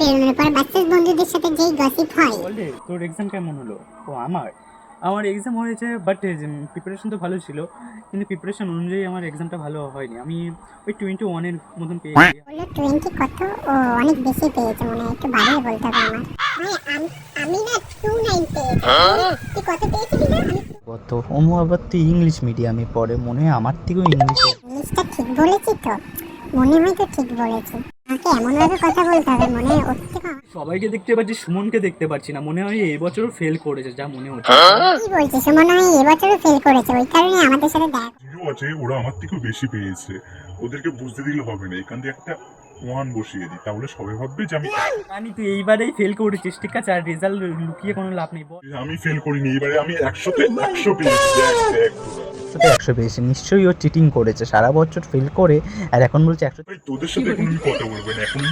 বেরোনোর পর বাচ্চার বন্ধুদের সাথে যেই গসিপ হয়। বলে তোর এক্সাম কেমন হলো? ও আমার? আমার এক্সাম হয়েছে বাট প্রিপারেশন তো ভালো ছিল কিন্তু প্রিপারেশন অনুযায়ী আমার এক্সামটা ভালো হয়নি। আমি ওই টোয়েন্টি ওয়ানের মতন পেয়েছি। বলল টোয়েন্টি কত? ও অনেক বেশি পেয়েছে মনে হয় একটু বাড়িয়ে বলতে হবে আমার। আমি না টু নাইন পেয়েছি। তুই কত পেয়েছিলি না? কত? অনু আবার তো ইংলিশ মিডিয়ামে পড়ে মনে হয় আমার থেকেও ইংলিশে ইংলিশটা ঠিক বলেছি তো? মনে হয় তো ঠিক বলেছি। মনে হয় সবাইকে দেখতে পাচ্ছি সুমনকে দেখতে পাচ্ছি না মনে হয় এই বছরও ফেল করেছে যা মনে হচ্ছে। কি বলছিস মনে হয় এবছরও ফেল করেছে ওই কারণে আমাদের সাথে দেখ যদিও আছে ওরা আমার থেকেও বেশি পেয়েছে। ওদেরকে বুঝতে দিলে হবে না এখান দিয়ে একটা ওয়ান বসিয়ে দিই তাহলে সবাই ভাববে যে আমি জানি তুই এইবারেই ফেল করেছিস ঠিক আছে? আর রেজাল্ট লুকিয়ে কোনো লাভ নেই বল। আমি ফেল করিনি এবারে আমি একশোতে একশো পেয়েছি। একশোতে একশো পেয়েছে নিশ্চয়ই ও চিটিং করেছে, সারা বছর ফেল করে, আর এখন বলছে একশো তোদের সাথে কথা বলব এখন